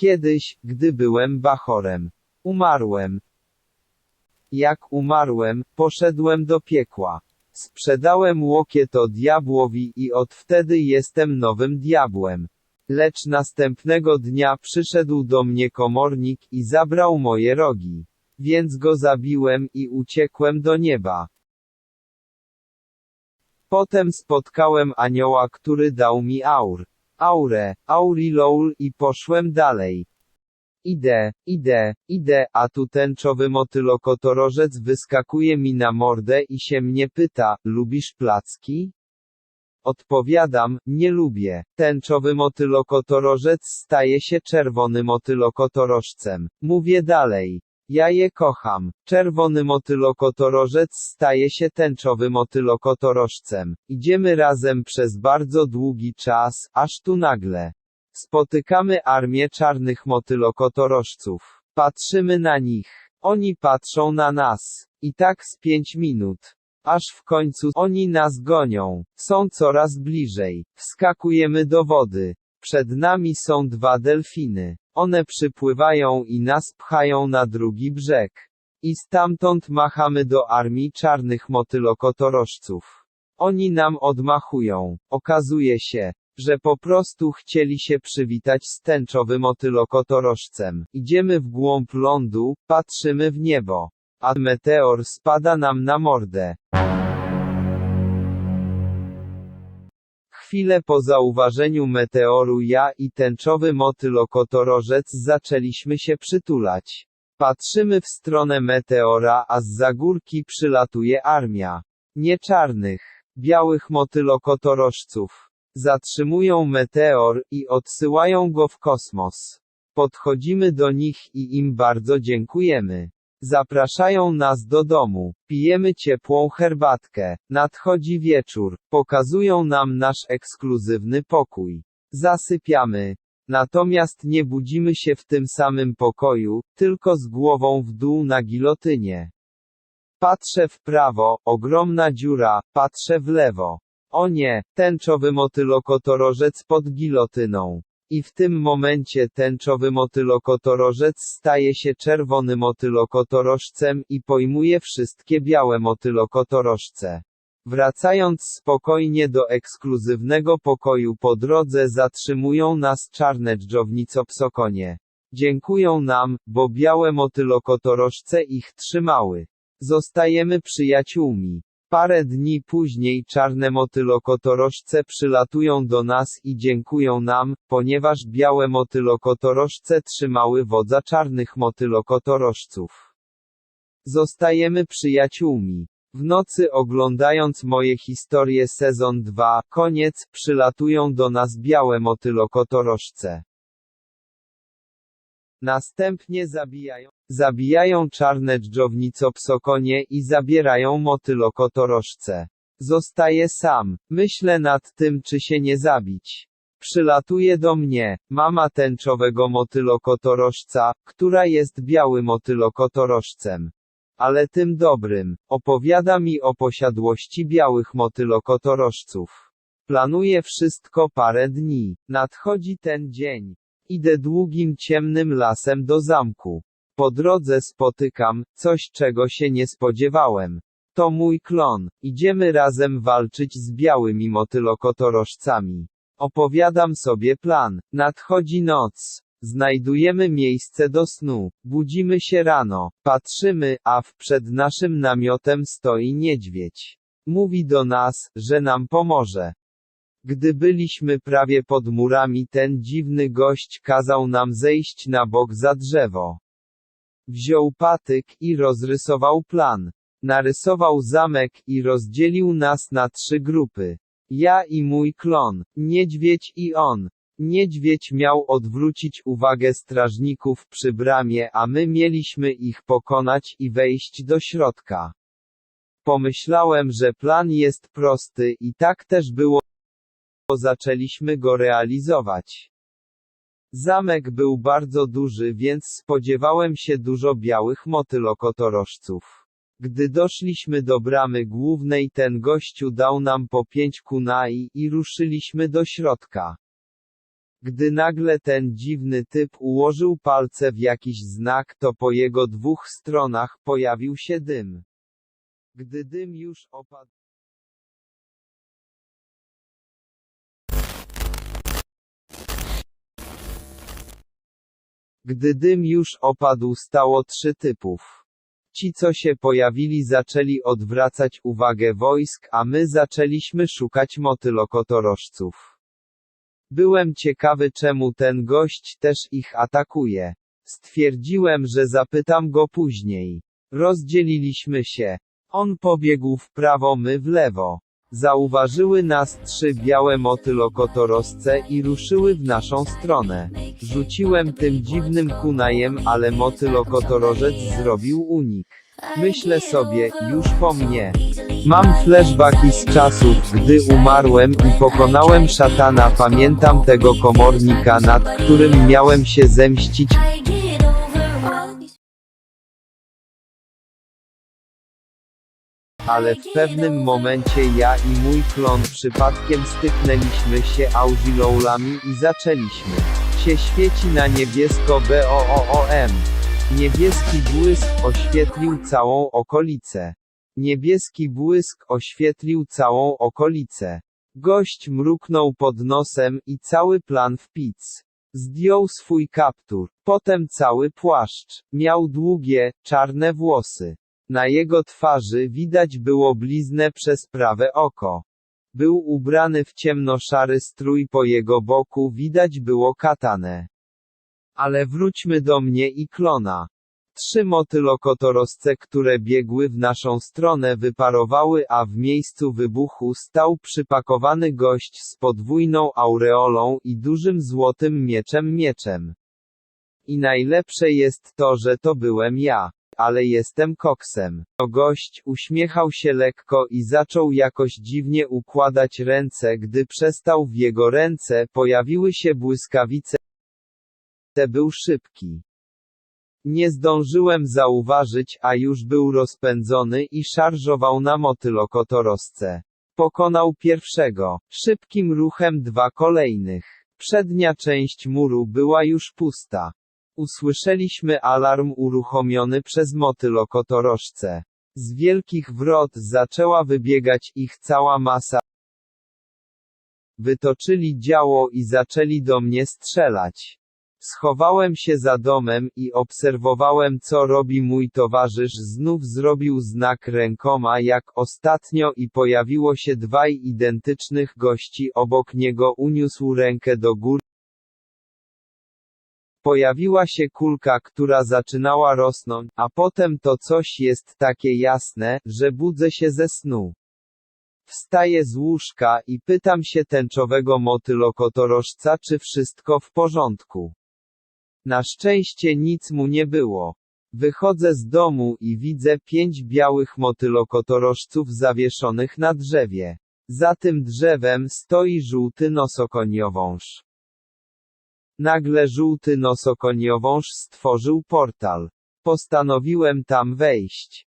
Kiedyś, gdy byłem bachorem, umarłem. Jak umarłem, poszedłem do piekła. Sprzedałem łokieto diabłowi i od wtedy jestem nowym diabłem. Lecz następnego dnia przyszedł do mnie komornik i zabrał moje rogi. Więc go zabiłem i uciekłem do nieba. Potem spotkałem anioła, który dał mi aur. Aurę, auriloul i poszłem dalej. Idę, idę, idę, a tu tęczowy motylokotorożec wyskakuje mi na mordę i się mnie pyta, lubisz placki? Odpowiadam, nie lubię. Tęczowy motylokotorożec staje się czerwonym motylokotorożcem. Mówię dalej. Ja je kocham. Czerwony motylokotorożec staje się tęczowym motylokotorożcem. Idziemy razem przez bardzo długi czas, aż tu nagle. Spotykamy armię czarnych motylokotorożców. Patrzymy na nich. Oni patrzą na nas. I tak z pięć minut. Aż w końcu oni nas gonią. Są coraz bliżej. Wskakujemy do wody. Przed nami są dwa delfiny. One przypływają i nas pchają na drugi brzeg. I stamtąd machamy do armii czarnych motylokotorożców. Oni nam odmachują. Okazuje się, że po prostu chcieli się przywitać z tęczowym. Idziemy w głąb lądu, patrzymy w niebo. A meteor spada nam na mordę. Chwilę po zauważeniu meteoru ja i tęczowy motylokotorożec zaczęliśmy się przytulać. Patrzymy w stronę meteora, a z za górki przylatuje armia. Nie czarnych, białych motylokotorożców. Zatrzymują meteor i odsyłają go w kosmos. Podchodzimy do nich i im bardzo dziękujemy. Zapraszają nas do domu, pijemy ciepłą herbatkę, nadchodzi wieczór, pokazują nam nasz ekskluzywny pokój. Zasypiamy. Natomiast nie budzimy się w tym samym pokoju, tylko z głową w dół na gilotynie. Patrzę w prawo, ogromna dziura, patrzę w lewo. O nie, tęczowy motylokotorożec pod gilotyną. I w tym momencie tęczowy motylokotorożec staje się czerwony motylokotorożcem i pojmuje wszystkie białe motylokotorożce. Wracając spokojnie do ekskluzywnego pokoju po drodze zatrzymują nas czarne dżownicopsokonie. Dziękują nam, bo białe motylokotorożce ich trzymały. Zostajemy przyjaciółmi. Parę dni później czarne motylokotorożce przylatują do nas i dziękują nam, ponieważ białe motylokotorożce trzymały wodza czarnych motylokotorożców. Zostajemy przyjaciółmi. W nocy oglądając moje historie sezon 2, koniec, przylatują do nas białe motylokotorożce. Następnie zabijają, zabijają czarne dżownicopsokonie i zabierają motylokotorożce. Zostaję sam, myślę nad tym czy się nie zabić. Przylatuje do mnie, mama tęczowego motylokotorożca, która jest białym motylokotorożcem. Ale tym dobrym, opowiada mi o posiadłości białych motylokotorożców. Planuję wszystko parę dni. Nadchodzi ten dzień. Idę długim ciemnym lasem do zamku. Po drodze spotykam coś, czego się nie spodziewałem. To mój klon. Idziemy razem walczyć z białymi motylokotorożcami. Opowiadam sobie plan. Nadchodzi noc. Znajdujemy miejsce do snu. Budzimy się rano. Patrzymy, a w przed naszym namiotem stoi niedźwiedź. Mówi do nas, że nam pomoże. Gdy byliśmy prawie pod murami, ten dziwny gość kazał nam zejść na bok za drzewo. Wziął patyk i rozrysował plan. Narysował zamek i rozdzielił nas na trzy grupy. Ja i mój klon, niedźwiedź i on. Niedźwiedź miał odwrócić uwagę strażników przy bramie, a my mieliśmy ich pokonać i wejść do środka. Pomyślałem, że plan jest prosty i tak też było. Zaczęliśmy go realizować. Zamek był bardzo duży, więc spodziewałem się dużo białych motylokotorożców. Gdy doszliśmy do bramy głównej, ten gościu dał nam po pięć kunai i ruszyliśmy do środka. Gdy nagle ten dziwny typ ułożył palce w jakiś znak, to po jego dwóch stronach pojawił się dym. Gdy dym już opadł, Gdy dym już opadł stało trzy typów. Ci co się pojawili zaczęli odwracać uwagę wojsk, a my zaczęliśmy szukać motylokotorożców. Byłem ciekawy czemu ten gość też ich atakuje. Stwierdziłem, że zapytam go później. Rozdzieliliśmy się. On pobiegł w prawo, my w lewo. Zauważyły nas trzy białe motylokotorosce i ruszyły w naszą stronę. Rzuciłem tym dziwnym kunajem, ale motylokotorożec zrobił unik. Myślę sobie, już po mnie. Mam flashbacki z czasów, gdy umarłem i pokonałem szatana. Pamiętam tego komornika, nad którym miałem się zemścić. Ale w pewnym momencie ja i mój klon przypadkiem styknęliśmy się auziloulami i zaczęliśmy się świeci na niebiesko BOOOM. Niebieski błysk oświetlił całą okolicę. Niebieski błysk oświetlił całą okolicę. Gość mruknął pod nosem i cały plan w pic. Zdjął swój kaptur, potem cały płaszcz. Miał długie, czarne włosy. Na jego twarzy widać było bliznę przez prawe oko. Był ubrany w ciemnoszary strój po jego boku widać było katanę. Ale wróćmy do mnie i klona. Trzy motylokotorosce, które biegły w naszą stronę wyparowały, a w miejscu wybuchu stał przypakowany gość z podwójną aureolą i dużym złotym mieczem mieczem. I najlepsze jest to, że to byłem ja. Ale jestem koksem. Gość uśmiechał się lekko i zaczął jakoś dziwnie układać ręce, gdy przestał w jego ręce pojawiły się błyskawice. Te był szybki. Nie zdążyłem zauważyć, a już był rozpędzony i szarżował na motylokotorosce. Pokonał pierwszego, szybkim ruchem dwa kolejnych. Przednia część muru była już pusta. Usłyszeliśmy alarm uruchomiony przez motylokotorożce. Z wielkich wrot zaczęła wybiegać ich cała masa. Wytoczyli działo i zaczęli do mnie strzelać. Schowałem się za domem i obserwowałem co robi mój towarzysz znów zrobił znak rękoma jak ostatnio i pojawiło się dwaj identycznych gości obok niego uniósł rękę do góry. Pojawiła się kulka, która zaczynała rosnąć, a potem to coś jest takie jasne, że budzę się ze snu. Wstaję z łóżka i pytam się tęczowego motylokotorożca czy wszystko w porządku. Na szczęście nic mu nie było. Wychodzę z domu i widzę pięć białych motylokotorożców zawieszonych na drzewie. Za tym drzewem stoi żółty nosokoniowąż. Nagle żółty nosokoniowąż stworzył portal. Postanowiłem tam wejść.